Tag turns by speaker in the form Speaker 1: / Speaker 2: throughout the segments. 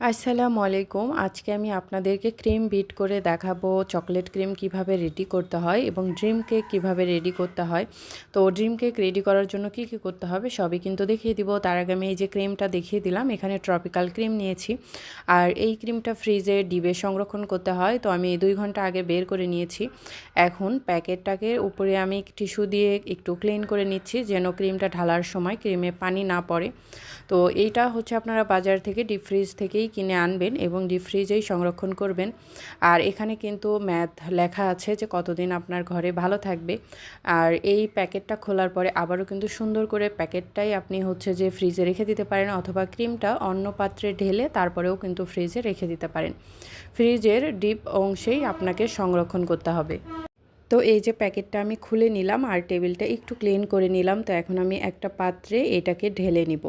Speaker 1: আসসালামু আলাইকুম। আজকে আমি আপনাদেরকে ক্রিম বিট করে দেখাবো চকলেট ক্রিম কীভাবে রেডি করতে হয় এবং ড্রিম কেক কীভাবে রেডি করতে হয়। তো ড্রিম কেক রেডি করার জন্য কি কি করতে হবে সবই কিন্তু দেখিয়ে দিব। তার আগে আমি এই যে ক্রিমটা দেখিয়ে দিলাম, এখানে ট্রপিক্যাল ক্রিম নিয়েছি। আর এই ক্রিমটা ফ্রিজে ডিবে সংরক্ষণ করতে হয়। তো আমি দুই ঘণ্টা আগে বের করে নিয়েছি। এখন প্যাকেটটাকে উপরে আমি টিস্যু দিয়ে একটু ক্লিন করে নিচ্ছি যেন ক্রিমটা ঢালার সময় ক্রিমে পানি না পড়ে। তো এইটা হচ্ছে আপনারা বাজার থেকে, ডিপ ফ্রিজ থেকেই কিনে আনবেন এবং ডিপ ফ্রিজেই সংরক্ষণ করবেন। আর এখানে কিন্তু ম্যাথ লেখা আছে যে কতদিন আপনার ঘরে ভালো থাকবে। আর এই প্যাকেটটা খোলার পরে আবারও কিন্তু সুন্দর করে প্যাকেটটাই আপনি হচ্ছে যে ফ্রিজে রেখে দিতে পারেন অথবা ক্রিমটা অন্য পাত্রে ঢেলে তারপরেও কিন্তু ফ্রিজে রেখে দিতে পারেন। ফ্রিজের ডিপ অংশেই আপনাকে সংরক্ষণ করতে হবে। তো এই যে প্যাকেটটা আমি খুলে নিলাম আর টেবিলটা একটু ক্লিন করে নিলাম, তো এখন আমি একটা পাত্রে এটাকে ঢেলে নিব।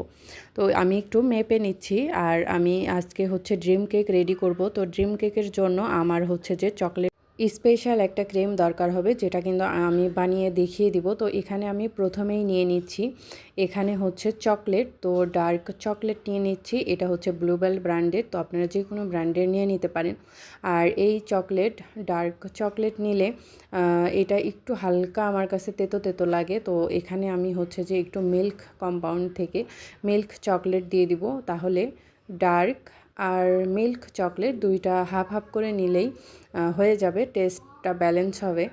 Speaker 1: তো আমি একটু মেপে নিচ্ছি আর আমি আজকে হচ্ছে ড্রিম কেক রেডি করব। তো ড্রিম কেকের জন্য আমার হচ্ছে যে চকলেট স্পেশাল একটা ক্রিম দরকার হবে, যেটা কিন্তু আমি বানিয়ে দেখিয়ে দিব। তো এখানে আমি প্রথমেই নিয়ে নিচ্ছি, এখানে হচ্ছে চকলেট তো ডার্ক চকলেট নিয়ে নিচ্ছি, এটা হচ্ছে ব্লুবেল ব্র্যান্ডের তো আপনারা যে কোনো ব্র্যান্ডের নিয়ে নিতে পারেন। আর এই চকলেট ডার্ক চকলেট নিলে এটা একটু হালকা আমার কাছে তেতো তেতো লাগে। তো এখানে আমি হচ্ছে যে একটু মিল্ক কম্পাউন্ড থেকে মিল্ক চকলেট দিয়ে দিব, তাহলে ডার্ক আর মিল্ক চকলেট দুইটা হাফ হাফ করে নিলেই হয়ে যাবে, টেস্টটা ব্যালেন্স হবে।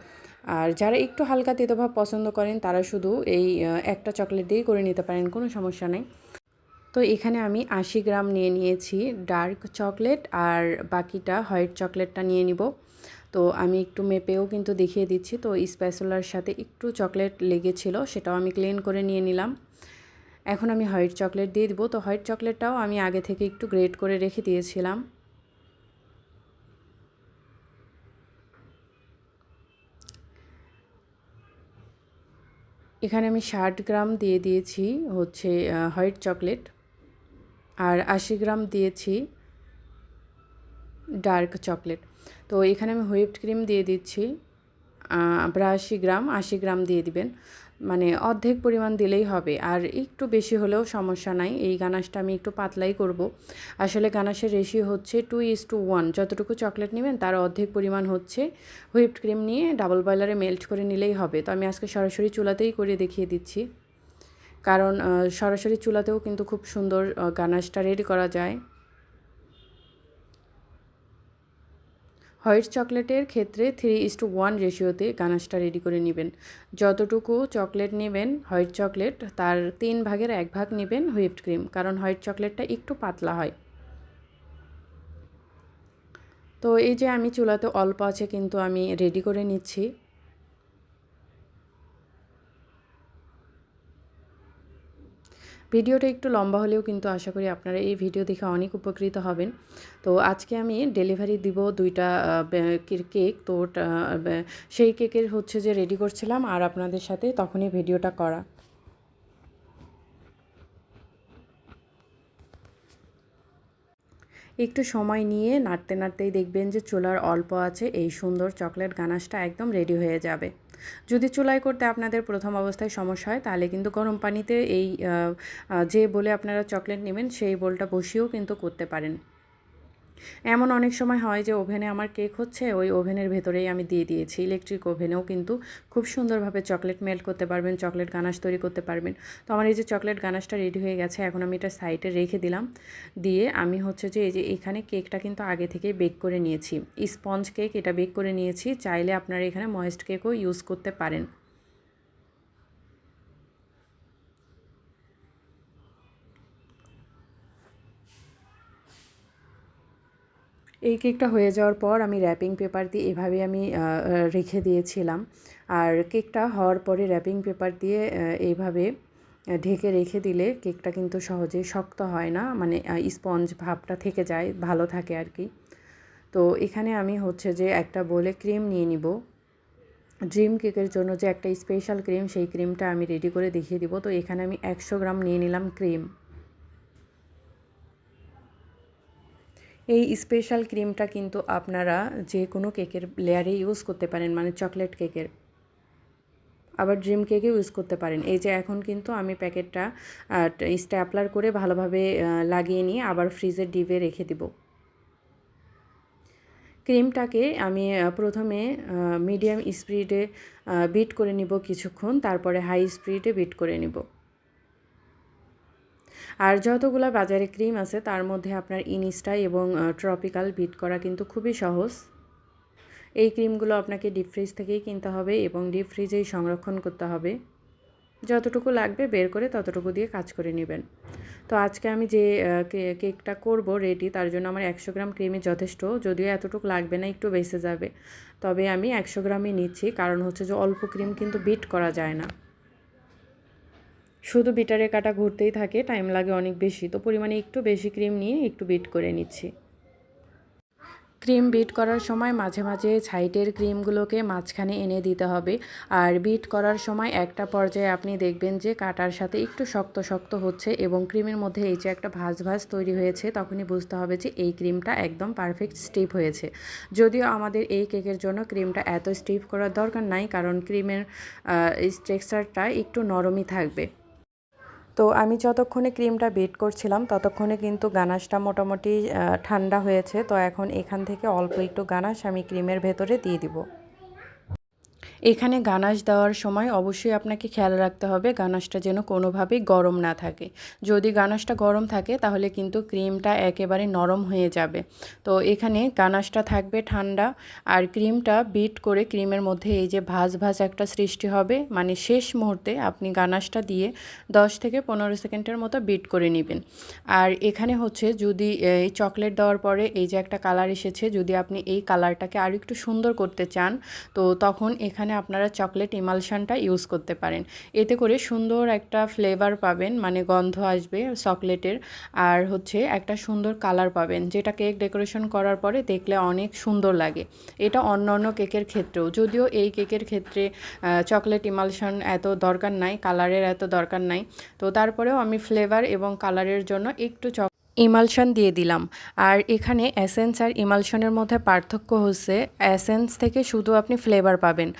Speaker 1: আর যারা একটু হালকা তেতোভাব পছন্দ করেন, তারা শুধু এই একটা চকলেট দিয়েই করে নিতে পারেন, কোনো সমস্যা নেই। তো এখানে আমি আশি গ্রাম নিয়ে নিয়েছি ডার্ক চকলেট আর বাকিটা হোয়াইট চকলেটটা নিয়ে নিব। তো আমি একটু মেপেও কিন্তু দেখিয়ে দিচ্ছি। তো স্প্যাসোলার সাথে একটু চকলেট লেগেছিল, সেটাও আমি ক্লিন করে নিয়ে নিলাম। এখন আমি হোয়াইট চকলেট দিয়ে দিব। তো হোয়াইট চকলেটটাও আমি আগে থেকে একটু গ্রেট করে রেখে দিয়েছিলাম। এখানে আমি ষাট গ্রাম দিয়ে দিয়েছি হচ্ছে হোয়াইট চকলেট। আর আশি গ্রাম দিয়েছি ডার্ক চকলেট। তো এখানে আমি হুইপড ক্রিম দিয়ে দিচ্ছি বিরাশি গ্রাম, আশি গ্রাম দিয়ে দিবেন। মানে অর্ধেক পরিমাণ দিলেই হবে। আর একটু বেশি হলেও সমস্যা নাই। এই গানাশটা আমি একটু পাতলাই করব। আসলে গানাশের রেশিও হচ্ছে টু ইস টু ওয়ান যতটুকু চকলেট নেবেন, তার অর্ধেক পরিমাণ হচ্ছে হুইপড ক্রিম নিয়ে ডাবল বয়লারে মেল্ট করে নিলেই হবে। তো আমি আজকে সরাসরি চুলাতেই করে দেখিয়ে দিচ্ছি। কারণ সরাসরি চুলাতেও কিন্তু খুব সুন্দর গানাশটা রেডি করা যায়। হোয়াইট চকলেটের ক্ষেত্রে থ্রি ইস টু ওয়ান রেশিওতে গানাশটা রেডি করে নেবেন। যতটুকু চকলেট নেবেন, হোয়াইট চকলেট, তার তিন ভাগের এক ভাগ নেবেন হুইপড ক্রিম, কারণ হোয়াইট চকলেটটা একটু পাতলা হয়। তো এই যে আমি চুলাতে অল্প আছে, কিন্তু আমি রেডি করে নিচ্ছি। ভিডিওটা একটু লম্বা হলেও কিন্তু আশা করি আপনারা এই ভিডিও দেখে অনেক উপকৃত হবেন। তো আজকে আমি ডেলিভারি দিব দুইটা কেক তো সেই কেকের হচ্ছে যে রেডি করছিলাম আর আপনাদের সাথে তখনই ভিডিওটা করা। একটু সময় নিয়ে নাড়তে নাড়তেই দেখবেন যে চুলার অল্প আছে, এই সুন্দর চকলেট গানাশটা একদম রেডি হয়ে যাবে। যদি চুলাই করতে আপনাদের প্রথম অবস্থায় সমস্যা হয়, তাহলে কিন্তু গরম পানিতে এই যে বলে আপনারা চকলেট নেবেন, সেই বোলটা বসিয়েও কিন্তু করতে পারেন। এমন অনেক সময় হয় যে ওভেনে আমার কেক হচ্ছে, ওই ওভেনের ভেতরেই আমি দিয়ে দিয়েছি। ইলেকট্রিক ওভেনেও কিন্তু খুব সুন্দরভাবে চকলেট মেল্ট করতে পারবেন, চকলেট গানাশ তৈরি করতে পারবেন। তো আমার এই যে চকলেট গানাশটা রেডি হয়ে গেছে, এখন আমি এটা সাইডে রেখে দিলাম। দিয়ে আমি হচ্ছে যে এই যে এখানে কেকটা কিন্তু আগে থেকে বেক করে নিয়েছি। স্পঞ্জ কেক এটা বেক করে নিয়েছি, চাইলে আপনারা এখানে ময়েস্ট কেকও ইউজ করতে পারেন। এই কেকটা হয়ে যাওয়ার পর আমি র্যাপিং পেপার দিয়ে এভাবে আমি রেখে দিয়েছিলাম। আর কেকটা হওয়ার পরে র্যাপিং পেপার দিয়ে এইভাবে ঢেকে রেখে দিলে কেকটা কিন্তু সহজে শক্ত হয় না মানে স্পঞ্জ ভাবটা থেকে যায়, ভালো থাকে আর কি। তো এখানে আমি হচ্ছে যে একটা বলে ক্রিম নিয়ে নিব। ড্রিম কেকের জন্য যে একটা স্পেশাল ক্রিম সেই ক্রিমটা আমি রেডি করে দেখিয়ে দিব। তো এখানে আমি একশো গ্রাম নিয়ে নিলাম ক্রিম এই স্পেশাল ক্রিমটা কিন্তু আপনারা যে কোনো কেকের লেয়ারে ইউজ করতে পারেন মানে চকলেট কেকের আবার ড্রিম কেকে ইউজ করতে পারেন। এই যে এখন কিন্তু আমি প্যাকেটটা স্ট্যাপলার করে ভালোভাবে লাগিয়ে নিয়ে আবার ফ্রিজের ডিপে রেখে দিব। ক্রিমটাকে আমি প্রথমে মিডিয়াম স্পিডে বিট করে নিব কিছুক্ষণ, তারপরে হাই স্পিডে বিট করে নিব। আর যতগুলো বাজারে ক্রিম আছে, তার মধ্যে আপনার ইনিস্টা এবং ট্রপিক্যাল বিট করা কিন্তু খুবই সহজ। এই ক্রিমগুলো আপনাকে ডিপ ফ্রিজ থেকেই কিনতে হবে এবং ডিপ ফ্রিজেই সংরক্ষণ করতে হবে। যতটুকু লাগবে বের করে ততটুকু দিয়ে কাজ করে নেবেন। তো আজকে আমি যে কেকটা করব রেডি, তার জন্য আমার একশো গ্রাম ক্রিমে যথেষ্ট। যদিও এতটুকু লাগবে না, একটু বেঁচে যাবে। তবে আমি একশো গ্রামই নিচ্ছি, কারণ হচ্ছে যে অল্প ক্রিম কিন্তু বিট করা যায় না। শুধু বিটারে কাটা ঘুরতেই থাকে, টাইম লাগে অনেক বেশি, তো পরিমাণে একটু বেশি ক্রিম নিয়ে একটু বিট করে নিচ্ছি। ক্রিম বিট করার সময় মাঝে মাঝে সাইডের ক্রিমগুলোকে মাঝখানে এনে দিতে হবে, আর বিট করার সময় একটা পর্যায়ে আপনি দেখবেন যে কাটার সাথে একটু শক্ত শক্ত হচ্ছে এবং ক্রিমের মধ্যে এই যে একটা ভাজ ভাজ তৈরি হয়েছে, তখনই বুঝতে হবে যে এই ক্রিমটা একদম পারফেক্ট স্টিপ হয়েছে। যদিও আমাদের এই কেকের জন্য ক্রিমটা এত স্টিপ করার দরকার নাই, কারণ ক্রিমের টেক্সচারটা একটু নরমই থাকবে। তো আমি যতক্ষণে ক্রিমটা বেট করছিলাম, ততক্ষণে কিন্তু গানাশটা মোটামুটি ঠান্ডা হয়েছে। তো এখন এখান থেকে অল্প একটু গানাশ আমি ক্রিমের ভেতরে দিয়ে দিব। এখানে গানাশ দেওয়ার সময় অবশ্যই আপনাকে খেয়াল রাখতে হবে গানাশটা যেন কোনোভাবেই গরম না থাকে। যদি গানাশটা গরম থাকে, তাহলে কিন্তু ক্রিমটা একেবারে নরম হয়ে যাবে। তো এখানে গানাশটা থাকবে ঠান্ডা, আর ক্রিমটা বিট করে ক্রিমের মধ্যে এই যে ভাজ ভাজ একটা সৃষ্টি হবে মানে শেষ মুহূর্তে আপনি গানাশটা দিয়ে 10 থেকে পনেরো সেকেন্ডের মতো বিট করে নেবেন। আর এখানে হচ্ছে যদি এই চকলেট দেওয়ার পরে এই যে একটা কালার এসেছে, যদি আপনি এই কালারটাকে আরও একটু সুন্দর করতে চান, তো তখন এখানে আপনারা চকলেট ইমালশনটা ইউজ করতে পারেন। এতে করে সুন্দর একটা ফ্লেভার পাবেন মানে গন্ধ আসবে চকলেটের। আর হচ্ছে একটা সুন্দর কালার পাবেন, যেটা কেক ডেকোরেশন করার পরে দেখলে অনেক সুন্দর লাগে। এটা অন্য অন্য কেকের ক্ষেত্রেও। যদিও এই কেকের ক্ষেত্রে চকলেট ইমালশন এত দরকার নাই কালারের এত দরকার নাই। তো তারপরেও আমি ফ্লেভার এবং কালারের জন্য একটু চক ইমালশন দিয়ে দিলাম। আর এখানে এসেন্স আর ইমালশনের মধ্যে পার্থক্য হচ্ছে এসেন্স থেকে শুধু আপনি ফ্লেভার পাবেন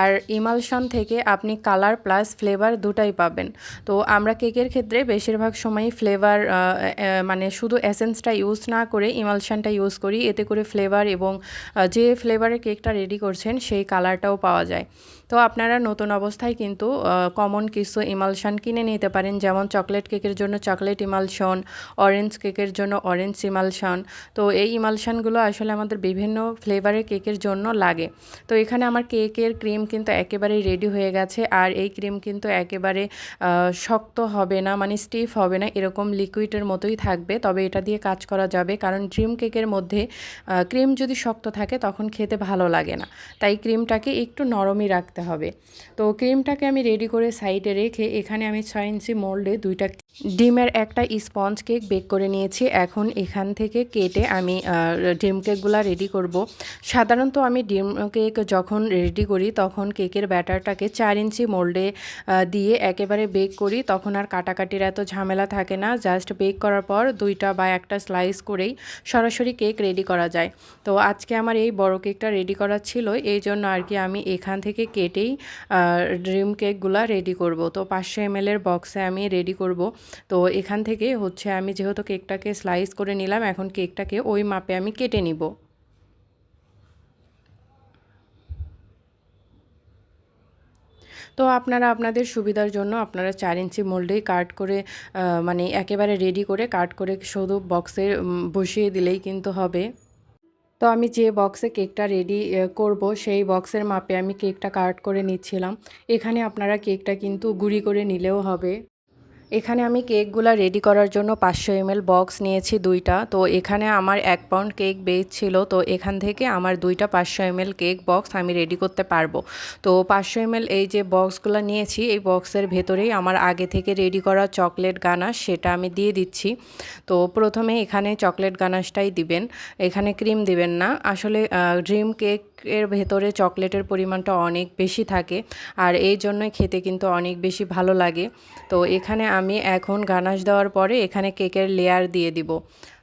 Speaker 1: আর ইমালশন থেকে আপনি কালার প্লাস ফ্লেভার দুটাই পাবেন। তো আমরা কেকের ক্ষেত্রে বেশিরভাগ সময়ই ফ্লেভার মানে শুধু এসেন্সটা ইউজ না করে ইমালশনটা ইউজ করি। এতে করে ফ্লেভার এবং যে ফ্লেভারের কেকটা রেডি করছেন, সেই কালারটাও পাওয়া যায়। তো আপনারা নতুন অবস্থায় কিন্তু কমন কিছু ইমালশন কিনে নিতে পারেন। যেমন চকলেট কেকের জন্য চকলেট ইমালশন অরেঞ্জ কেকের জন্য অরেঞ্জ ইমালশন তো এই ইমালশনগুলো আসলে আমাদের বিভিন্ন ফ্লেভারের কেকের জন্য লাগে। তো এখানে আমার কেকের ক্রিম কিন্তু একেবারেই রেডি হয়ে গেছে। আর এই ক্রিম কিন্তু একেবারে শক্ত হবে না মানে স্টিফ হবে না, এরকম লিকুইডের মতোই থাকবে। তবে এটা দিয়ে কাজ করা যাবে। কারণ ড্রিম কেকের মধ্যে ক্রিম যদি শক্ত থাকে তখন খেতে ভালো লাগে না। তাই ক্রিমটাকে একটু নরমই রাখতে হবে। তো ক্রিমটাকে আমি রেডি করে সাইডে রেখে এখানে আমি ছয় ইঞ্চি মোল্ডে দুইটা ডিমের একটা স্পঞ্জ কেক বেক করে নিয়েছি। এখন এখান থেকে কেটে আমি ডিম কেকগুলো রেডি করব। সাধারণত আমি ডিম কেক যখন রেডি করি, তখন কেকের ব্যাটারটাকে চার ইঞ্চি মোল্ডে দিয়ে একেবারে বেক করি। তখন আর কাটাকাটির এত ঝামেলা থাকে না। জাস্ট বেক করার পর দুইটা বা একটা স্লাইস করেই সরাসরি কেক রেডি করা যায়। তো আজকে আমার এই বড় কেকটা রেডি করা ছিল। এই জন্য আর কি আমি এখান থেকে কেটেই ড্রিম কেকগুলো রেডি করব। তো পাঁচশো এম বক্সে আমি রেডি করব। তো এখান থেকে হচ্ছে আমি যেহেতু কেকটাকে স্লাইস করে নিলাম, এখন কেকটাকে ওই মাপে আমি কেটে নিব। তো আপনারা আপনাদের সুবিধার জন্য আপনারা চার ইঞ্চি মোল্ডেই কাট করে মানে একেবারে রেডি করে কাট করে শুধু বক্সে বসিয়ে দিলেই কিন্তু হবে। তো আমি যে বক্সে কেকটা রেডি করব, সেই বক্সের মাপে আমি কেকটা কাট করে নিচ্ছিলাম। এখানে আপনারা কেকটা কিন্তু গুঁড়ি করে নিলেও হবে। এখানে আমি কেকগুলো রেডি করার জন্য পাঁচশো এমএল বক্স নিয়েছি দুইটা। তো এখানে আমার এক পাউন্ড কেক বেচ ছিল। তো এখান থেকে আমার দুইটা পাঁচশো এমএল কেক বক্স আমি রেডি করতে পারব। তো পাঁচশো এমএল এই যে বক্সগুলো নিয়েছি, এই বক্সের ভেতরেই আমার আগে থেকে রেডি করা চকলেট গানাশ সেটা আমি দিয়ে দিচ্ছি। তো প্রথমে এখানে চকলেট গানাশটাই দিবেন। এখানে ক্রিম দিবেন না। আসলে ড্রিম কেক এর ভেতরে চকলেটের পরিমাণটা অনেক বেশি থাকে। আর এই জন্যই খেতে কিন্তু অনেক বেশি ভালো লাগে। তো এখানে আমি এখন গানাশ দেওয়ার পরে এখানে কেকের লেয়ার দিয়ে দিব।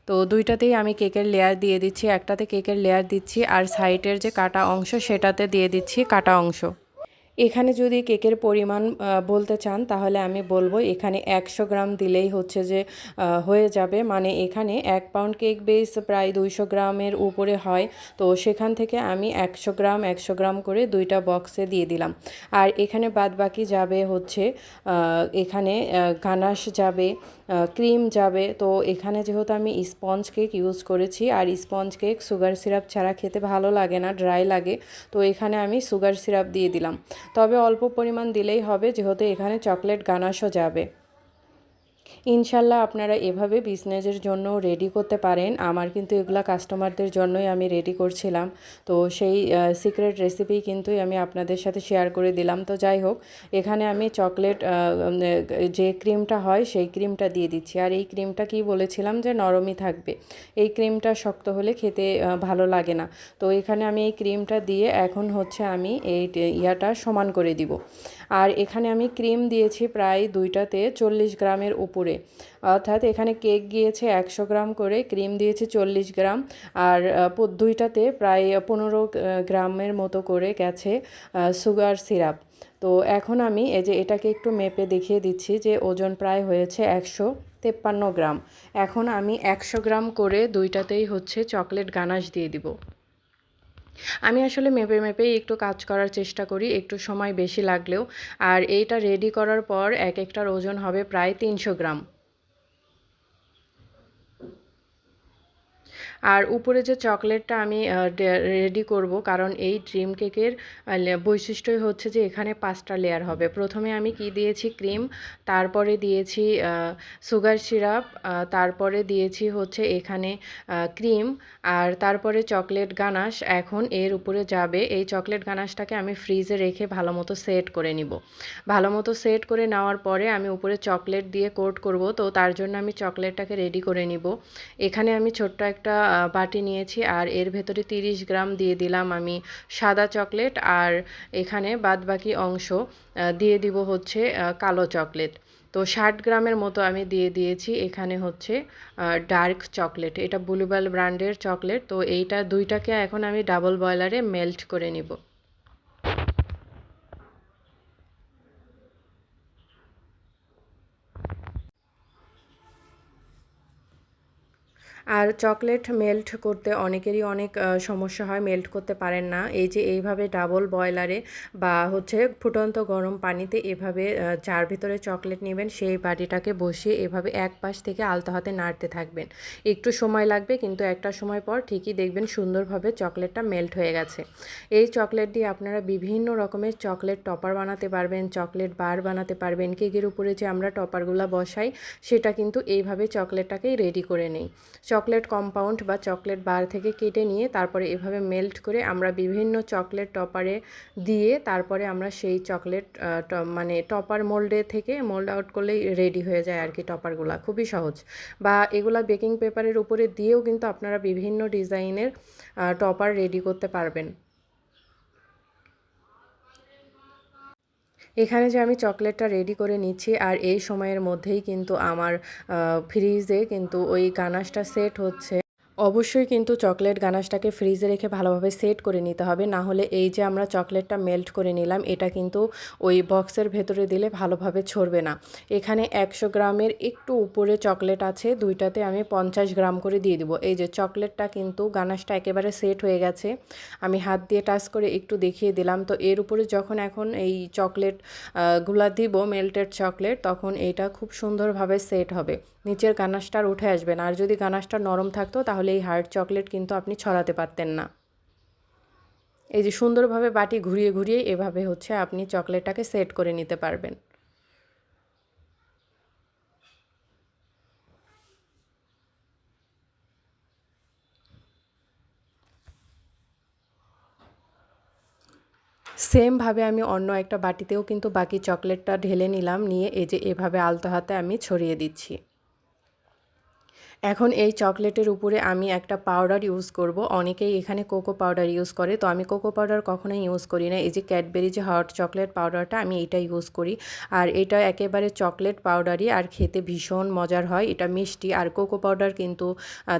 Speaker 1: তো দুইটাতেই আমি কেকের লেয়ার দিয়ে দিচ্ছি, একটাতে কেকের লেয়ার দিচ্ছি আর সাইডের যে কাটা অংশ সেটাতে দিয়ে দিচ্ছি কাটা অংশ। এখানে যদি কেকের পরিমাণ বলতে চান, তাহলে আমি বলব এখানে একশো গ্রাম দিলেই হচ্ছে যে হয়ে যাবে। মানে এখানে এক পাউন্ড কেক বেস প্রায় দুইশো গ্রামের উপরে হয়। তো সেখান থেকে আমি একশো গ্রাম একশো গ্রাম করে দুইটা বক্সে দিয়ে দিলাম। আর এখানে বাদ বাকি যাবে হচ্ছে এখানে গানাশ যাবে ক্রিম যাবে। তো এখানে যেহেতু আমি স্পঞ্জ কেক ইউজ করেছি, আর স্পঞ্জ কেক সুগার সিরাপ ছাড়া খেতে ভালো লাগে না, ড্রাই লাগে। তো এখানে আমি সুগার সিরাপ দিয়ে দিলাম। তবে অল্প পরিমাণ দিলেই হবে যেহেতু এখানে চকলেট গানাশও যাবে। ইনশাল্লাহ আপনারা এভাবে বিজনেসের জন্য রেডি করতে পারেন। আমার কিন্তু এগুলা কাস্টমারদের জন্যই আমি রেডি করছিলাম। তো সেই সিক্রেট রেসিপি কিন্তু আমি আপনাদের সাথে শেয়ার করে দিলাম। তো যাই হোক, এখানে আমি চকলেট যে ক্রিমটা হয় সেই ক্রিমটা দিয়ে দিচ্ছি। আর এই ক্রিমটা কি বলেছিলাম যে নরমই থাকবে। এই ক্রিমটা শক্ত হলে খেতে ভালো লাগে না। তো এখানে আমি এই ক্রিমটা দিয়ে এখন হচ্ছে আমি এই ইয়াটা সমান করে দিব। আর এখানে আমি ক্রিম দিয়েছি প্রায় দুইটাতে চল্লিশ গ্রামের উপরে। অর্থাৎ এখানে কেক গিয়েছে একশো গ্রাম করে, ক্রিম দিয়েছি চল্লিশ গ্রাম, আর দুইটাতে প্রায় পনেরো গ্রামের মতো করে গেছে সুগার সিরাপ। তো এখন আমি এই যে এটাকে একটু মেপে দেখিয়ে দিচ্ছি যে ওজন প্রায় হয়েছে একশো তেপ্পান্ন গ্রাম। এখন আমি একশো গ্রাম করে দুইটাতেই হচ্ছে চকলেট গানাশ দিয়ে দিব। আমি আসলে মেপে মেপেই একটু কাজ করার চেষ্টা করি, একটু সময় বেশি লাগলেও। আর এইটা রেডি করার পর এক একটার ওজন হবে প্রায় তিনশো গ্রাম। আর উপরে যে চকলেটটা আমি রেডি করব, কারণ এই ড্রিম কেকের বৈশিষ্ট্যই হচ্ছে যে এখানে পাঁচটা লেয়ার হবে। প্রথমে আমি কি দিয়েছি? ক্রিম তারপরে দিয়েছি সুগার সিরাপ তারপরে দিয়েছি হচ্ছে এখানে ক্রিম আর তারপরে চকলেট গানাশ। এখন এর উপরে যাবে, এই চকলেট গানাশটাকে আমি ফ্রিজে রেখে ভালো মতো সেট করে নিব। ভালো মতো সেট করে নেওয়ার পরে আমি উপরে চকলেট দিয়ে কোট করব, তো তার জন্য আমি চকলেটটাকে রেডি করে নিব। এখানে আমি ছোট্ট একটা বাটি নিয়েছি আর এর ভেতরে তিরিশ গ্রাম দিয়ে দিলাম আমি সাদা চকলেট আর এখানে বাদবাকি অংশ দিয়ে দিব হচ্ছে কালো চকলেট। তো ষাট গ্রামের মতো আমি দিয়ে দিয়েছি, এখানে হচ্ছে ডার্ক চকলেট। এটা ব্লুবেল ব্র্যান্ডের চকলেট, তো এইটা দুইটাকে এখন আমি ডাবল বয়লারে মেল্ট করে নিব। আর চকলেট মেল্ট করতে অনেকেরই অনেক সমস্যা হয়, মেল্ট করতে পারেন না। এই যে এইভাবে ডাবল বয়লারে বা হচ্ছে ফুটন্ত গরম পানিতে এভাবে যার ভিতরে চকলেট নেবেন, সেই বাটিটাকে বসিয়ে এভাবে এক পাশ থেকে আলতো হাতে নাড়তে থাকবেন। একটু সময় লাগবে, কিন্তু একটা সময় পর ঠিকই দেখবেন সুন্দরভাবে চকলেটটা মেল্ট হয়ে গেছে। এই চকলেট দিয়ে আপনারা বিভিন্ন রকমের চকলেট টপার বানাতে পারবেন, চকলেট বার বানাতে পারবেন, কেকের উপরে যে আমরা টপারগুলো বসাই, সেটা কিন্তু এইভাবে চকলেটটাকেই রেডি করে নেই। চকলেট কম্পাউন্ড বা চকলেট বার থেকে কেটে নিয়ে তারপরে এভাবে মেল্ট করে আমরা বিভিন্ন চকলেট টপারে দিয়ে তারপরে আমরা সেই চকলেট মানে টপার মোল্ডে থেকে মোল্ড আউট করলেই রেডি হয়ে যায় আর কি টপারগুলো। খুবই সহজ। বা এগুলা বেকিং পেপারের উপরে দিয়েও কিন্তু আপনারা বিভিন্ন ডিজাইনের টপার রেডি করতে পারবেন। এখানে যে আমি চকলেটটা রেডি করে নিচ্ছি আর এই সময়ের মধ্যেই কিন্তু আমার ফ্রিজে কিন্তু ওই গানাশটা সেট হচ্ছে। অবশ্যই কিন্তু চকলেট গানাশটাকে ফ্রিজে রেখে ভালোভাবে সেট করে নিতে হবে। না হলে এই যে আমরা চকলেটটা মেল্ট করে নিলাম, এটা কিন্তু ওই বক্সের ভেতরে দিলে ভালোভাবে ছড়বে না। এখানে একশো গ্রামের একটু উপরে চকলেট আছে, দুইটাতে আমি পঞ্চাশ গ্রাম করে দিয়ে দিব। এই যে চকলেটটা কিন্তু গানাশটা একেবারে সেট হয়ে গেছে, আমি হাত দিয়ে টাচ করে একটু দেখিয়ে দিলাম। তো এর উপরে যখন এখন এই চকলেটগুলা দিব, মেল্টেড চকলেট, তখন এইটা খুব সুন্দরভাবে সেট হবে। নিচের গানাশটা আর উঠে আসবে না। আর যদি গানাশটা নরম থাকতো তাহলে এই হার্ড চকলেট কিন্তু আপনি ছড়াতে পারতেন না। এই যে সুন্দরভাবে বাটি ঘুরিয়ে ঘুরিয়ে এভাবে হচ্ছে আপনি চকলেটটাকে সেট করে নিতে পারবেন। সেমভাবে আমি অন্য একটা বাটিতেও কিন্তু বাকি চকলেটটা ঢেলে নিলাম, নিয়ে এই যে এভাবে আলতো হাতে আমি ছড়িয়ে দিচ্ছি। এখন এই চকলেটের উপরে আমি একটা পাউডার ইউজ করব। অনেকেই এখানে কোকো পাউডার ইউজ করে। তো আমি কোকো পাউডার কখনোই ইউজ করি না। এই যে ক্যাডবেরি যে হট চকলেট পাউডারটা আমি এটা ইউজ করি। আর এটা একেবারে চকলেট পাউডারই আর খেতে ভীষণ মজার হয়। এটা মিষ্টি। আর কোকো পাউডার কিন্তু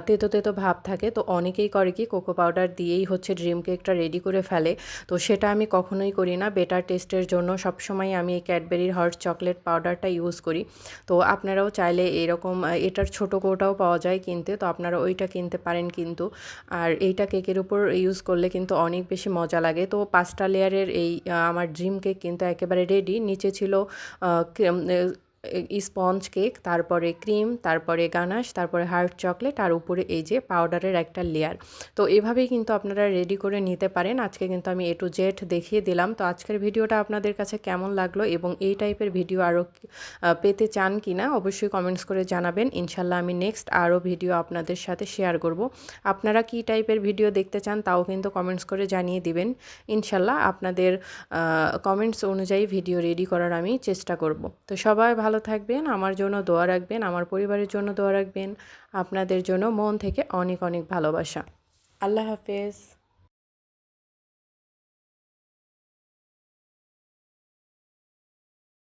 Speaker 1: তেতো তেতো ভাব থাকে। তো অনেকেই করে কি কোকো পাউডার দিয়েই হচ্ছে ড্রিম কেকটা রেডি করে ফেলে। তো সেটা আমি কখনোই করি না। বেটার টেস্টের জন্য সবসময় আমি এই ক্যাডবেরির হট চকলেট পাউডারটা ইউজ করি। তো আপনারাও চাইলে এরকম এটার ছোটো কোটাও পাওয়া যায় কিনতে, তো আপনারা ওইটা কিনতে পারেন কিন্তু। আর এইটা কেকের উপর ইউজ করলে কিন্তু অনেক বেশি মজা লাগে। তো পাঁচটা লেয়ারের এই আমার ড্রিম কেক কিন্তু একেবারে রেডি নিচে ছিল স্পঞ্জ কেক, তারপরে ক্রিম, তারপরে গানাশ, তারপরে হার্ট চকলেট, আর উপরে এই যে পাউডারের একটা লেয়ার। তো এভাবেই কিন্তু আপনারা রেডি করে নিতে পারেন। আজকে কিন্তু আমি এ টু জেড দেখিয়ে দিলাম। তো আজকের ভিডিওটা আপনাদের কাছে কেমন লাগল এবং এই টাইপের ভিডিও আরও পেতে চান কি না অবশ্যই কমেন্টস করে জানাবেন। ইনশাল্লাহ আমি নেক্সট আরও ভিডিও আপনাদের সাথে শেয়ার করব। আপনারা কি টাইপের ভিডিও দেখতে চান তাও কিন্তু কমেন্টস করে জানিয়ে দিবেন। ইনশাল্লাহ আপনাদের কমেন্টস অনুযায়ী ভিডিও রেডি করার আমি চেষ্টা করব। তো সবাই ভালো থাকবেন, আমার জন্য দোয়া রাখবেন, আমার পরিবারের জন্য দোয়া রাখবেন, আপনাদের জন্য মন থেকে অনেক অনেক ভালোবাসা। আল্লাহ হাফেজ।